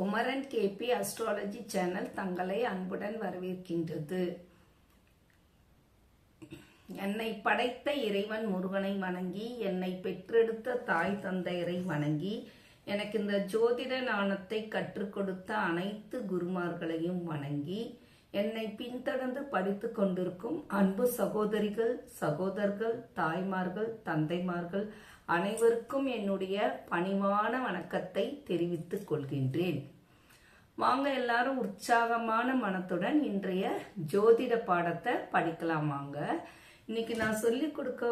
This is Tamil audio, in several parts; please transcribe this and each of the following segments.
குமரன் கேபி அஸ்ட்ராலஜி சேனல் தங்களை அன்புடன் வரவேற்கின்றது. என்னை படைத்த இறைவன் முருகனை வணங்கி என்னை பெற்றெடுத்த தாய் தந்தையரை வணங்கி எனக்கு இந்த ஜோதிட நாணத்தை கற்றுக் கொடுத்த அனைத்து குருமார்களையும் வணங்கி என்னை பின்தொடர்ந்து படித்து கொண்டிருக்கும் அன்பு சகோதரிகள் சகோதரர்கள் தாய்மார்கள் தந்தைமார்கள் அனைவருக்கும் என்னுடைய பணிவான வணக்கத்தை தெரிவித்துக் கொள்கின்றேன். வாங்க எல்லாரும் உற்சாகமான மனத்துடன் இன்றைய ஜோதிட பாடத்தை படிக்கலாம் வாங்க. இன்னைக்கு நான் சொல்லி கொடுக்க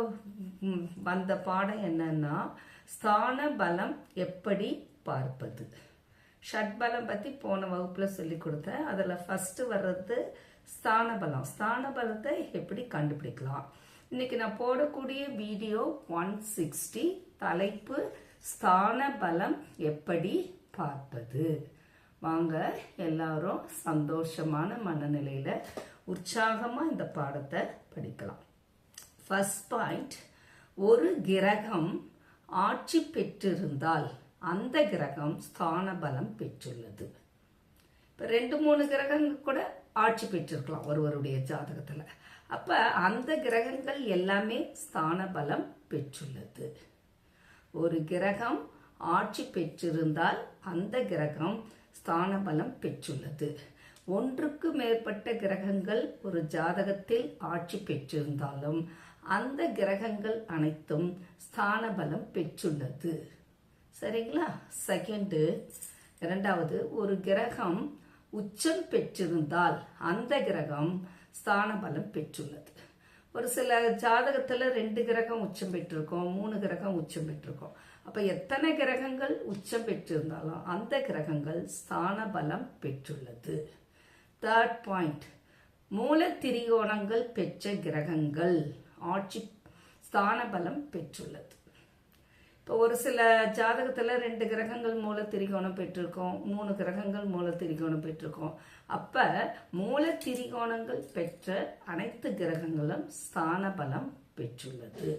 வந்த பாடம் என்னன்னா ஸ்தான பலம் எப்படி பார்ப்பது. ஷட்பலம் பத்தி போன வகுப்புல சொல்லி கொடுத்தேன். அதுல ஃபர்ஸ்ட் வர்றது ஸ்தான பலம். ஸ்தான பலத்தை எப்படி கண்டுபிடிக்கலாம்? இன்னைக்கு நான் போடக்கூடிய வீடியோ ஒன் சிக்ஸ்டி தலைப்பு ஸ்தான பலம் எப்படி பார்ப்பது? வாங்க எல்லாரும் சந்தோஷமான மனநிலையில உற்சாகமா இந்த பாடத்தை படிக்கலாம். ஃபர்ஸ்ட் பாயிண்ட் ஒரு கிரகம் ஆட்சி பெற்றிருந்தால் அந்த கிரகம் ஸ்தான பலம் பெற்றுள்ளது. இப்போ ரெண்டு மூணு கிரகங்கள் கூட ஆட்சி பெற்றிருக்கலாம் ஒருவருடைய ஜாதகத்தில். அப்போ அந்த கிரகங்கள் எல்லாமே ஸ்தான பலம் பெற்றுள்ளது. ஒரு கிரகம் ஆட்சி பெற்றிருந்தால் அந்த கிரகம் ஸ்தான பலம் பெற்றுள்ளது. ஒன்றுக்கு மேற்பட்ட கிரகங்கள் ஒரு ஜாதகத்தில் ஆட்சி பெற்றிருந்தாலும் அந்த கிரகங்கள் அனைத்தும் ஸ்தான பலம் பெற்றுள்ளது. சரிங்களா? செகண்டு இரண்டாவது ஒரு கிரகம் உச்சம் பெற்றிருந்தால் அந்த கிரகம் ஸ்தான பலம் பெற்றுள்ளது. ஒரு சில ஜாதகத்துல ரெண்டு கிரகம் உச்சம் பெற்றிருக்கோம் மூணு கிரகம் உச்சம் பெற்றிருக்கோம். அப்ப எத்தனை கிரகங்கள் உச்சம் பெற்றிருந்தாலும் அந்த கிரகங்கள் ஸ்தான பலம் பெற்றுள்ளது. தேர்ட் பாயிண்ட் மூல திரிகோணங்கள் பெற்ற கிரகங்கள் ஆட்சி ஸ்தான பலம் பெற்றுள்ளது. இப்போ ஒரு சில ஜாதகத்தில் ரெண்டு கிரகங்கள் மூல திரிகோணம் பெற்றிருக்கோம். மூணு கிரகங்கள் மூல திரிகோணம் பெற்றிருக்கோம். அப்போ மூல திரிகோணங்கள் பெற்ற அனைத்து கிரகங்களும் ஸ்தான பலம் பெற்றுள்ளது.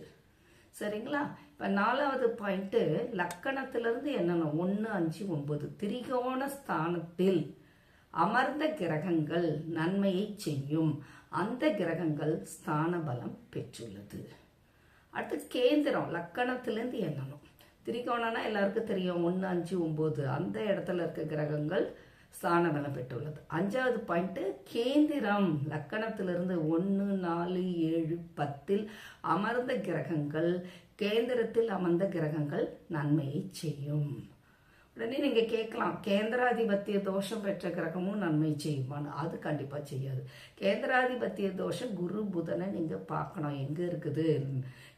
சரிங்களா? இப்போ நாலாவது பாயிண்ட்டு லக்கணத்திலிருந்து என்னென்ன? ஒன்று அஞ்சு ஒன்பது. திரிகோண ஸ்தானத்தில் அமர்ந்த கிரகங்கள் நன்மையை செய்யும். அந்த கிரகங்கள் ஸ்தான பலம் பெற்றுள்ளது. அடுத்து கேந்திரம் லக்கணத்திலேருந்து எண்ணணும். திரிகோணம்னா எல்லாருக்கும் தெரியும். ஒன்று அஞ்சு ஒம்பது அந்த இடத்துல இருக்க கிரகங்கள் ஸ்தான பலம் பெற்றுள்ளது. அஞ்சாவது பாயிண்ட்டு கேந்திரம். லக்கணத்திலிருந்து ஒன்று நாலு ஏழு பத்தில் அமர்ந்த கிரகங்கள் கேந்திரத்தில் அமர்ந்த கிரகங்கள் நன்மையை செய்யும். உடனே நீங்கள் கேட்கலாம். கேந்திராதிபத்திய தோஷம் பெற்ற கிரகமும் நன்மை செய்யுமான்னு அது கண்டிப்பாக செய்யாது. கேந்திராதிபத்திய தோஷம் குரு புதனை நீங்கள் பார்க்கணும். எங்கே இருக்குது?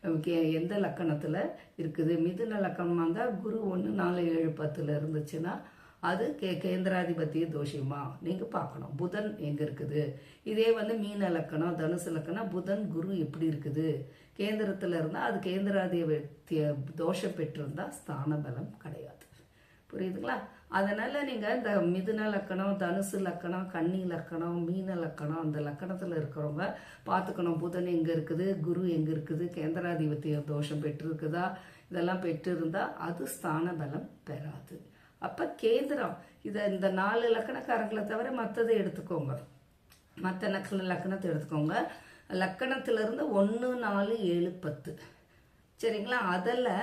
கே- எந்த லக்கணத்தில் இருக்குது? மிதுன லக்கணமாக இருந்தால் குரு ஒன்று நாலு ஏழு பத்தில் இருந்துச்சுன்னா அது கே கேந்திராதிபத்திய தோஷமா நீங்கள் பார்க்கணும். புதன் எங்கே இருக்குது? இதே வந்து மீன லக்கணம் தனுசு லக்கணம் புதன் குரு எப்படி இருக்குது? கேந்திரத்தில் இருந்தால் அது கேந்திராதிபத்திய தோஷம் பெற்றிருந்தால் ஸ்தான பலம் கிடையாது. புரியுதுங்களா? அதனால நீங்கள் இந்த மிதுன லக்கணம் தனுசு லக்கணம் கன்னி லக்கணம் மீன லக்கணம் அந்த லக்கணத்தில் இருக்கிறவங்க பார்த்துக்கணும் புதன் எங்கே இருக்குது? குரு எங்கே இருக்குது? கேந்திராதிபத்திய தோஷம் பெற்றிருக்குதா? இதெல்லாம் பெற்றிருந்தால் அது ஸ்தான பலம் பெறாது. அப்போ கேந்திரம் இதை இந்த நாலு லக்கணக்காரங்களை தவிர மற்றதை எடுத்துக்கோங்க. மற்ற லக்கண லக்கணத்தை எடுத்துக்கோங்க. லக்கணத்திலிருந்து ஒன்று நாலு ஏழு பத்து. சரிங்களா? அதில்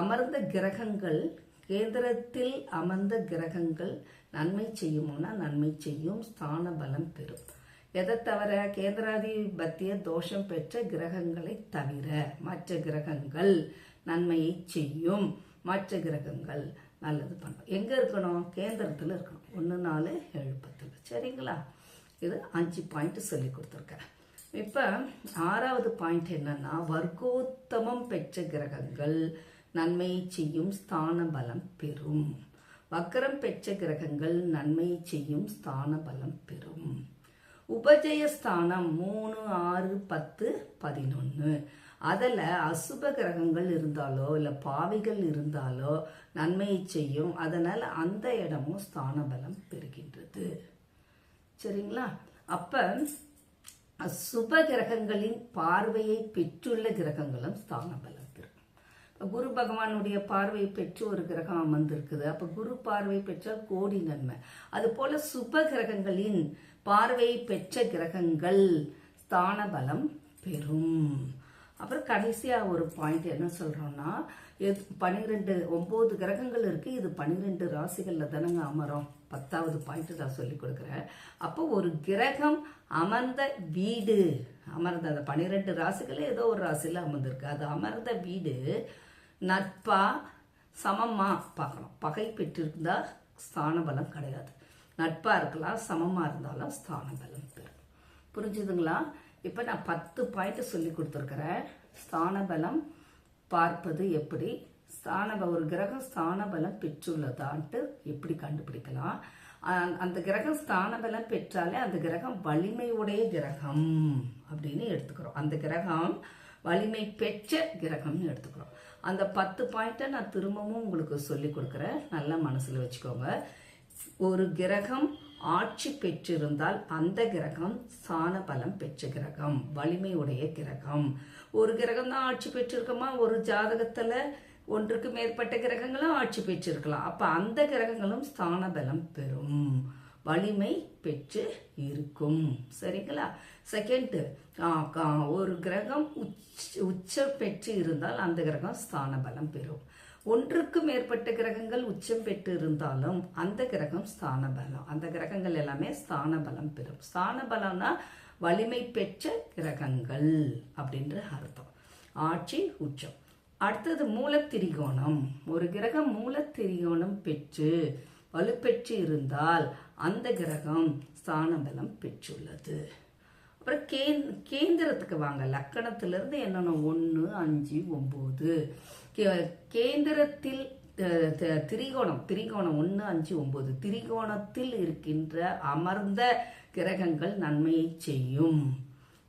அமர்ந்த கிரகங்கள் கேந்திரத்தில் அமர்ந்த கிரகங்கள் நன்மை செய்யும்னா நன்மை செய்யும் ஸ்தான பலம் பெறும். எதை தவிர கேந்திராதிபத்திய தோஷம் பெற்ற கிரகங்களை தவிர மற்ற கிரகங்கள் நன்மையை செய்யும். மற்ற கிரகங்கள் நல்லது பண்ணும். எங்க இருக்கணும்? கேந்திரத்தில் இருக்கணும். ஒன்று நாலு ஏழு சரிங்களா? இது அஞ்சு பாயிண்ட் சொல்லி கொடுத்துருக்கேன். இப்போ ஆறாவது பாயிண்ட் என்னன்னா வர்க்கோத்தமம் பெற்ற கிரகங்கள் நன்மையை செய்யும் ஸ்தான பலம் பெறும். வக்கரம் பெற்ற கிரகங்கள் நன்மையை செய்யும் ஸ்தான பலம் பெறும் உபஜயஸ்தானம் மூணு ஆறு பத்து பதினொன்று அதில் அசுப கிரகங்கள் இருந்தாலோ இல்லை பாவிகள் இருந்தாலோ நன்மையை செய்யும். அதனால் அந்த இடமும் ஸ்தான பலம் பெறுகின்றது. சரிங்களா? அப்போ அசுப கிரகங்களின் பார்வையை பெற்றுள்ள கிரகங்களும் ஸ்தான பலம் குரு பகவானுடைய பார்வை பெற்று ஒரு கிரகம் அமர்ந்திருக்குது. அப்ப குரு பார்வை பெற்றால் கோடி நன்மை. அது போல சுப கிரகங்களின் பார்வை பெற்ற கிரகங்கள் ஸ்தான பலம் பெறும். அப்புறம் கடைசியா ஒரு பாயிண்ட் என்ன சொல்றோம்னா எது பன்னிரெண்டு ஒன்பது கிரகங்கள் இருக்கு. இது பன்னிரெண்டு ராசிகள்ல தானங்க அமரும். பத்தாவது பாயிண்ட் நான் சொல்லி கொடுக்குறேன். அப்போ ஒரு கிரகம் அமர்ந்த வீடு அமர்ந்த அந்த பன்னிரெண்டு ராசிகளே ஏதோ ஒரு ராசியில் அமர்ந்திருக்கு. அது அமர்ந்த வீடு நட்பா சமமா பார்க்கணும். பகை பெற்றிருந்தா ஸ்தான பலம் கிடையாது. நட்பா இருக்கலாம் சமமா இருந்தாலும் ஸ்தான பலம் பெறும். புரிஞ்சுதுங்களா? இப்போ நான் பத்து பாயிண்ட் சொல்லி கொடுத்துருக்கிறேன். ஸ்தான பலம் பார்ப்பது எப்படி? ஸ்தான ஒரு கிரகம் ஸ்தான பலம் பெற்றுள்ளதான்ட்டு எப்படி கண்டுபிடிக்கலாம்? அந்த கிரகம் ஸ்தான பலம் பெற்றாலே அந்த கிரகம் வலிமையுடைய கிரகம் அப்படின்னு எடுத்துக்கிறோம். அந்த கிரகம் வலிமை பெற்ற கிரகம்னு எடுத்துக்கிறோம். அந்த பத்து பாயிண்ட்டை நான் திரும்பவும் உங்களுக்கு சொல்லி கொடுக்குறேன். நல்லா மனசில் வச்சுக்கோங்க. ஒரு கிரகம் ஆட்சி பெற்றிருந்தால் அந்த கிரகம் சாண பலம் பெற்ற கிரகம் வலிமையுடைய கிரகம். ஒரு கிரகம் தான் ஆட்சி பெற்றிருக்குமா? ஒரு ஜாதகத்தில் ஒன்றுக்கு மேற்பட்ட கிரகங்களும் ஆட்சி பெற்றிருக்கலாம். அப்போ அந்த கிரகங்களும் ஸ்தான பலம் பெறும். வலிமை பெற்று இருக்கும். சரிங்களா? செகண்டு ஒரு கிரகம் உச்ச உச்சம் பெற்று இருந்தால் அந்த கிரகம் ஸ்தான பலம் பெறும். ஒன்றுக்கு மேற்பட்ட கிரகங்கள் உச்சம் பெற்று இருந்தாலும் அந்த கிரகம் ஸ்தான பலம் அந்த கிரகங்கள் எல்லாமே ஸ்தான பலம் பெறும். ஸ்தான பலம்னா வலிமை பெற்ற கிரகங்கள் அப்படின்ற அர்த்தம். ஆட்சி உச்சம். அடுத்தது மூலத்திரிகோணம். ஒரு கிரகம் மூலத்திரிகோணம் பெற்று வலுப்பெற்று இருந்தால் அந்த கிரகம் ஸ்தான பலம் பெற்றுள்ளது. அப்புறம் கே கேந்திரத்துக்கு வாங்க. லக்கணத்திலிருந்து என்னென்ன? ஒன்று அஞ்சு ஒம்பது. கேந்திரத்தில் திரிகோணம். திரிகோணம் ஒன்று அஞ்சு ஒம்பது. திரிகோணத்தில் இருக்கின்ற அமர்ந்த கிரகங்கள் நன்மையை செய்யும்.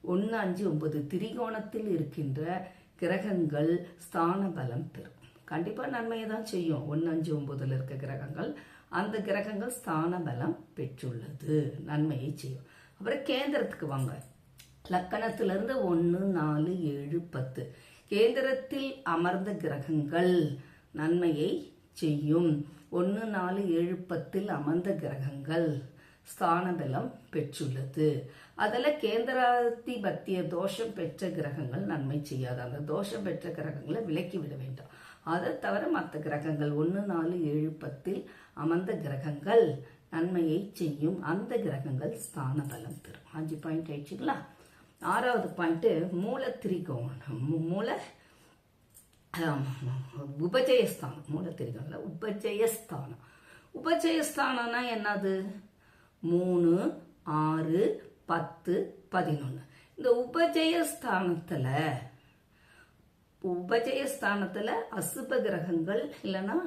ஒன்று அஞ்சு ஒம்பது. திரிகோணத்தில் இருக்கின்ற கிரகங்கள் ஸ்தான பலம் பெறும். கண்டிப்பாக நன்மையை தான் செய்யும். ஒன்று அஞ்சு ஒம்பதில் இருக்க கிரகங்கள். அந்த கிரகங்கள் ஸ்தான பலம் பெற்றுள்ளது. நன்மையை செய்யும். அப்புறம் கேந்திரத்துக்கு வாங்க. லக்கணத்திலிருந்து ஒன்று நாலு ஏழு பத்து. கேந்திரத்தில் அமர்ந்த கிரகங்கள் நன்மையை செய்யும். ஒன்று நாலு ஏழு பத்தில் அமர்ந்த கிரகங்கள் ஸ்தான பலம் பெற்றுள்ளது. அதில் கேந்திராதிபத்திய தோஷம் பெற்ற கிரகங்கள் நன்மை செய்யாது. அந்த தோஷம் பெற்ற கிரகங்களை விலக்கி விட வேண்டும். அதை தவிர மற்ற கிரகங்கள் ஒன்று நாலு ஏழு பத்தில் அமர்ந்த கிரகங்கள் நன்மையை செய்யும். அந்த கிரகங்கள் ஸ்தான பலம் பெறும். அஞ்சு பாயிண்ட் ஆயிடுச்சுங்களா? ஆறாவது பாயிண்ட்டு மூல திரிகோணம். மூல உபஜயஸ்தானம். மூல திரிகோணம் உபஜயஸ்தானம். உபஜயஸ்தானம்னா என்னது? மூணு ஆறு பத்து பதினொன்று இந்த உபஜயஸ்தானத்தில் உபஜயஸ்தானத்தில் அசுப கிரகங்கள் இல்லைன்னா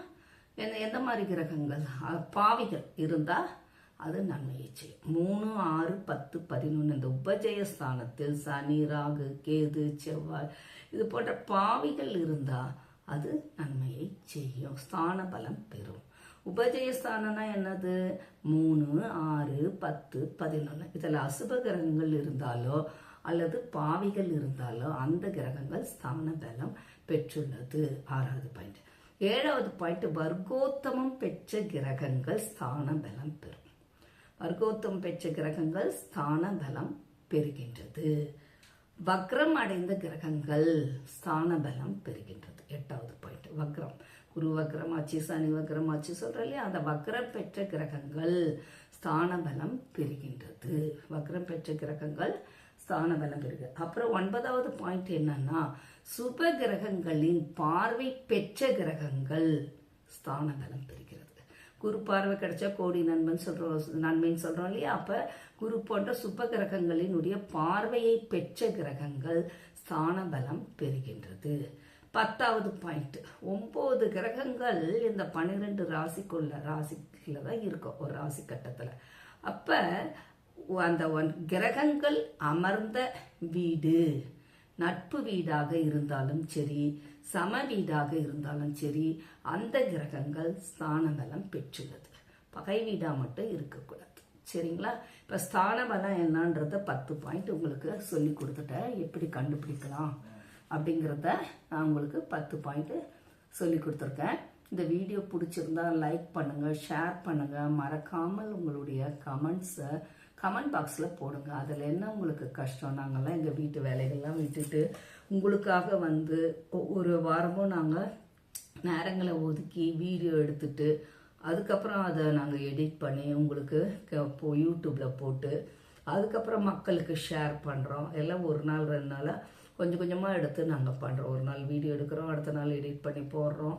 என்ன எந்த மாதிரி கிரகங்கள்? பாவிகள் இருந்தால் அது நன்மையை செய்யும் மூணு ஆறு பத்து பதினொன்று இந்த உபஜயஸ்தானத்தில் சனி ராகு கேது செவ்வாய் இது போன்ற பாவிகள் இருந்தால் அது நன்மையை செய்யும். ஸ்தான பலம் பெறும். உபஜயஸ்தானம்னா என்னது? மூணு ஆறு பத்து பதினொன்று இதில் அசுப கிரகங்கள் இருந்தாலோ அல்லது பாவிகள் இருந்தாலோ அந்த கிரகங்கள் ஸ்தான பலம் பெற்றுள்ளது. ஆறாவது பாயிண்ட் ஏழாவது பாயிண்ட் வர்க்கோத்தமம் பெற்ற கிரகங்கள் ஸ்தான பலம் பெறும். வர்க்கோத்தமம் பெற்ற கிரகங்கள் ஸ்தான பலம் பெறுகின்றது. வக்ரம் அடைந்த கிரகங்கள் ஸ்தான பலம் பெறுகின்றது. எட்டாவது பாயிண்ட் வக்ரம். குரு வக்ரம் ஆச்சு சனி வக்ரம் ஆச்சு சொல்கிற இல்லையா? அந்த வக்ரம் பெற்ற கிரகங்கள் ஸ்தான பலம் பெறுகின்றது. வக்ரம் பெற்ற கிரகங்கள் ஸ்தான பலம் பெறுகு. அப்புறம் ஒன்பதாவது பாயிண்ட் என்னன்னா சுப கிரகங்களின் பார்வை பெற்ற கிரகங்கள் ஸ்தான பலம் பெறுகிறது. குரு பார்வை கிடைச்சா கோடி நண்பன் சொல்றோம் நன்மைன்னு சொல்றோம் இல்லையா? அப்ப குரு போன்ற சுப கிரகங்களினுடைய பார்வையை பெற்ற கிரகங்கள் ஸ்தான பலம் பெறுகின்றது. பத்தாவது பாயிண்ட் ஒன்பது கிரகங்கள் இந்த பன்னிரெண்டு ராசிக்குள்ள ராசிக்குள்ள தான் இருக்கும் ஒரு ராசி கட்டத்துல. அப்ப அந்த ஒன்- கிரகங்கள் அமர்ந்த வீடு. நட்பு வீடாக இருந்தாலும் சரி சம வீடாக இருந்தாலும் சரி அந்த கிரகங்கள் ஸ்தான பலம் பெற்றுள்ளது. பகை வீடா மட்டும் இருக்கக்கூடாது. சரிங்களா? இப்ப ஸ்தான பலம் என்னன்றத பத்து பாயிண்ட் உங்களுக்கு சொல்லி கொடுத்துட்டேன் எப்படி கண்டுபிடிக்கலாம் அப்படிங்கிறத நான் உங்களுக்கு பத்து பாயிண்ட் சொல்லி கொடுத்துருக்கேன். இந்த வீடியோ பிடிச்சிருந்தா லைக் பண்ணுங்க ஷேர் பண்ணுங்க. மறக்காமல் உங்களுடைய கமெண்ட்ஸை கமெண்ட் பாக்ஸில் போடுங்க. அதில் என்ன உங்களுக்கு கஷ்டம்? நாங்கள்லாம் எங்கள் வீட்டு வேலைகள்லாம் விட்டுட்டு உங்களுக்காக வந்து ஒரு வாரமும் நாங்கள் நேரங்களை ஒதுக்கி வீடியோ எடுத்துட்டு அதுக்கப்புறம் அதை நாங்கள் எடிட் பண்ணி உங்களுக்கு க- யூடியூப்பில் போட்டு அதுக்கப்புறம் மக்களுக்கு ஷேர் பண்ணுறோம் எல்லாம் ஒரு நாள் ரெண்டு நாளாக கொஞ்சம் கொஞ்சமாக எடுத்து நாங்கள் பண்ணுறோம் ஒரு நாள் வீடியோ எடுக்கிறோம் அடுத்த நாள் எடிட் பண்ணி போடுறோம்.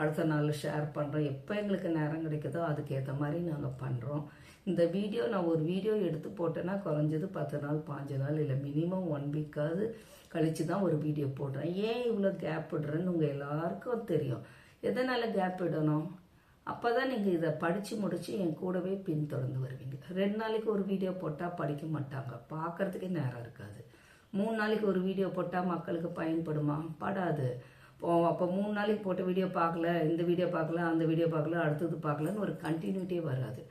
அடுத்த நாள் ஷேர் பண்ணுறோம் எப்போ எங்களுக்கு நேரம் கிடைக்குதோ அதுக்கேற்ற மாதிரி நாங்கள் பண்ணுறோம் இந்த வீடியோ நான் ஒரு வீடியோ எடுத்து போட்டேன்னா குறைஞ்சது பத்து நாள் பாஞ்சு நாள் இல்லை மினிமம் ஒன் வீக்காவது கழித்து தான் ஒரு வீடியோ போடுறேன். ஏன் இவ்வளோ கேப் விடுறேன்னு உங்கள் எல்லாருக்கும் தெரியும். எதனால் கேப் விடணும்? அப்போ தான் நீங்கள் இதை படித்து முடித்து என் கூடவே பின்தொடர்ந்து வருவீங்க. ரெண்டு நாளைக்கு ஒரு வீடியோ போட்டால் படிக்க மாட்டாங்க. பார்க்கறதுக்கே நேரம் இருக்காது. மூணு நாளைக்கு ஒரு வீடியோ போட்டால் மக்களுக்கு பயன்படுமா? படாது. அப்போ மூணு நாளைக்கு போட்ட வீடியோ பார்க்கல இந்த வீடியோ பார்க்கல அந்த வீடியோ பார்க்கல அடுத்தது பார்க்கலன்னு ஒரு கண்டினியூட்டியே வராது.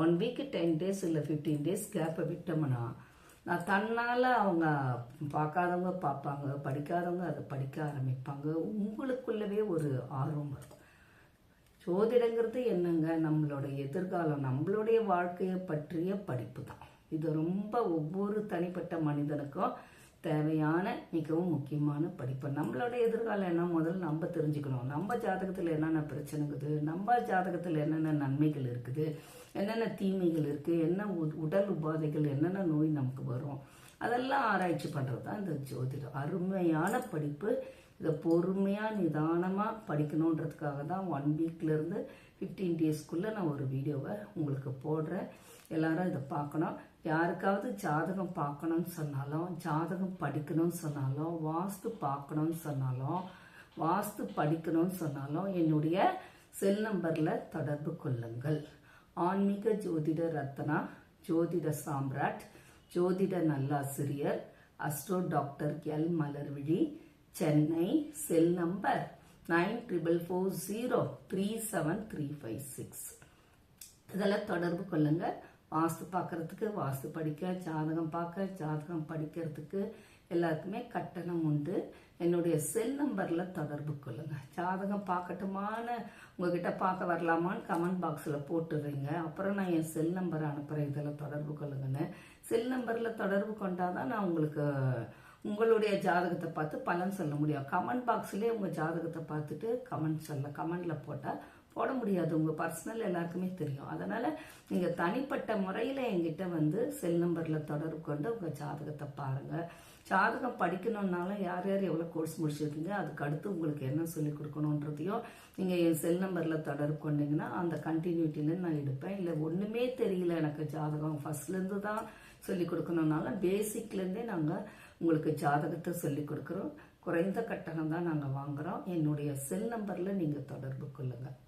ஒன் வீக்கு டென் டேஸ் இல்லை ஃபிஃப்டீன் டேஸ் கேப்பை விட்டோம்னா நான் தன்னால் அவங்க பார்க்காதவங்க பார்ப்பாங்க படிக்காதவங்க அதை படிக்க ஆரம்பிப்பாங்க. உங்களுக்குள்ளவே ஒரு ஆர்வம் வரும். ஜோதிடங்கிறது என்னங்க? நம்மளோட எதிர்காலம் நம்மளுடைய வாழ்க்கையை பற்றிய படிப்பு தான். இது ரொம்ப ஒவ்வொரு தனிப்பட்ட மனிதனுக்கும் தேவையான மிகவும் முக்கியமான படிப்பு. நம்மளோட எதிர்காலம் என்ன? முதல்ல நம்ம தெரிஞ்சுக்கணும். நம்ம ஜாதகத்தில் என்னென்ன பிரச்சனைக்குது நம்ம ஜாதகத்தில் என்னென்ன நன்மைகள் இருக்குது? என்னென்ன தீமைகள் இருக்குது என்ன உ- உடல் உபாதைகள் என்னென்ன நோய் நமக்கு வரும்? அதெல்லாம் ஆராய்ச்சி பண்ணுறது தான் இந்த ஜோதிடம். அருமையான படிப்பு. இதை பொறுமையாக நிதானமாக படிக்கணுன்றதுக்காக தான் ஒன் வீக்லேருந்து ஃபிஃப்டீன் டேஸ்க்குள்ளே நான் ஒரு வீடியோவை உங்களுக்கு போடுறேன். எல்லாரும் இதை பார்க்கணும். யாருக்காவது ஜாதகம் பார்க்கணும்னு சொன்னாலும் ஜாதகம் படிக்கணும்னு சொன்னாலும் வாஸ்து பார்க்கணும்னு சொன்னாலும் வாஸ்து படிக்கணும்னு சொன்னாலும் என்னுடைய செல் நம்பரில் தொடர்பு கொள்ளுங்கள். ஆன்மீக ஜோதிட ரத்னா ஜோதிட சாம்ராட் ஜோதிட நல்லாசிரியர் astro doctor L. Malarvizhi Chennai cell number nine triple four zero three seven three five six இதெல்லாம் தொடர்பு கொள்ளுங்கள். வாஸ்து பார்க்கறதுக்கு வாஸ்து படிக்க ஜாதகம் பார்க்க ஜாதகம் படிக்கிறதுக்கு எல்லாருக்குமே கட்டணம் உண்டு. என்னுடைய செல் நம்பரில் தொடர்பு கொள்ளுங்க. ஜாதகம் பார்க்கட்டுமான உங்ககிட்ட பார்க்க வரலாமான்னு கமெண்ட் பாக்ஸில் போட்டுடுறீங்க. அப்புறம் நான் என் செல் நம்பரை அனுப்புகிறேன் இதில் தொடர்பு கொள்ளுங்கன்னு. செல் நம்பரில் தொடர்பு கொண்டாதான் நான் உங்களுக்கு உங்களுடைய ஜாதகத்தை பார்த்து பலன் சொல்ல முடியும். கமெண்ட் பாக்ஸ்லேயே உங்கள் ஜாதகத்தை பார்த்துட்டு கமெண்ட் சொல்ல கமெண்டில் போட்டால் போட முடியாது. உங்கள் பர்சனல் எல்லாருக்குமே தெரியும். அதனால் நீங்கள் தனிப்பட்ட முறையில் என்கிட்ட வந்து செல் நம்பரில் தொடர்பு கொண்டு உங்கள் ஜாதகத்தை பாருங்கள் ஜாதகம் படிக்கணுன்னாலும் யார் யார் எவ்வளோ கோர்ஸ் முடிச்சிருக்கீங்க அதுக்கு அடுத்து உங்களுக்கு என்ன சொல்லிக் கொடுக்கணுன்றதையும் நீங்கள் என் செல் நம்பரில் தொடர்பு கொண்டீங்கன்னா அந்த கண்டினியூட்டிலேருந்து நான் எடுப்பேன். இல்லை ஒன்றுமே தெரியல எனக்கு ஜாதகம் ஃபர்ஸ்ட்லேருந்து தான் சொல்லி கொடுக்கணுன்னாலும் பேசிக்லேருந்தே நாங்கள் உங்களுக்கு ஜாதகத்தை சொல்லி கொடுக்குறோம். குறைந்த கட்டணம் தான் நாங்கள் வாங்குகிறோம் என்னுடைய செல் நம்பரில் நீங்கள் தொடர்பு கொள்ளுங்கள்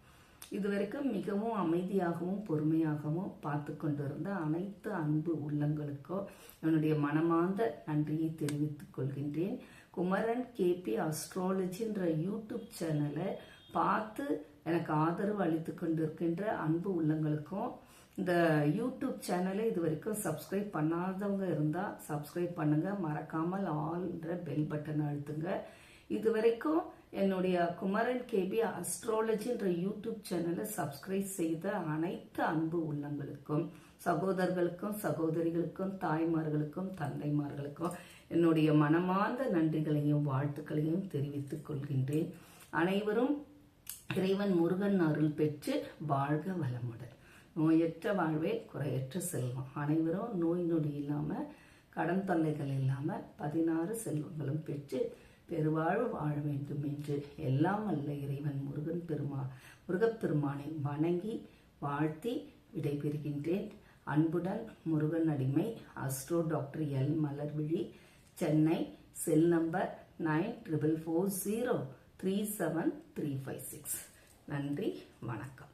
இதுவரைக்கும் மிகவும் அமைதியாகவும் பொறுமையாகவும் பார்த்து கொண்டிருந்த அனைத்து அன்பு உள்ளங்களுக்கும் என்னுடைய மனமார்ந்த நன்றியை தெரிவித்துக் கொள்கின்றேன். குமரன் கேபி அஸ்ட்ராலஜின்ற யூடியூப் சேனலை பார்த்து எனக்கு ஆதரவு அளித்து கொண்டிருக்கின்ற அன்பு உள்ளங்களுக்கும் இந்த யூடியூப் சேனலை இது வரைக்கும் சப்ஸ்கிரைப் பண்ணாதவங்க இருந்தால் சப்ஸ்கிரைப் பண்ணுங்கள் மறக்காமல் ஆல்ன்ற பெல் பட்டன் அழுத்துங்க. இது வரைக்கும் என்னுடைய குமரன் கேபி அஸ்ட்ராலஜின்ற யூடியூப் சேனலை சப்ஸ்கிரைப் செய்த அனைத்து அன்பு உள்ளங்களுக்கும் சகோதரர்களுக்கும் சகோதரிகளுக்கும் தாய்மார்களுக்கும் தந்தைமார்களுக்கும் என்னுடைய மனமார்ந்த நன்றிகளையும் வாழ்த்துக்களையும் தெரிவித்துக் கொள்கின்றேன். அனைவரும் இறைவன் முருகன் அருள் பெற்று வாழ்க வளமுடன். நோயற்ற வாழ்வே குறையற்ற செல்வம். அனைவரும் நோய் நொடி இல்லாமல் கடன் தொல்லைகள் இல்லாமல் பதினாறு செல்வங்களும் பெற்று பெருவாழ்வு வாழ வேண்டும் என்று எல்லாம் அல்ல இறைவன் முருகன் பெருமா முருகப்பெருமானை வணங்கி வாழ்த்தி விடைபெறுகின்றேன். அன்புடன் முருகன் அடிமை astro doctor L. Malarvizhi Chennai cell number nine triple four zero three seven three five six. நன்றி வணக்கம்.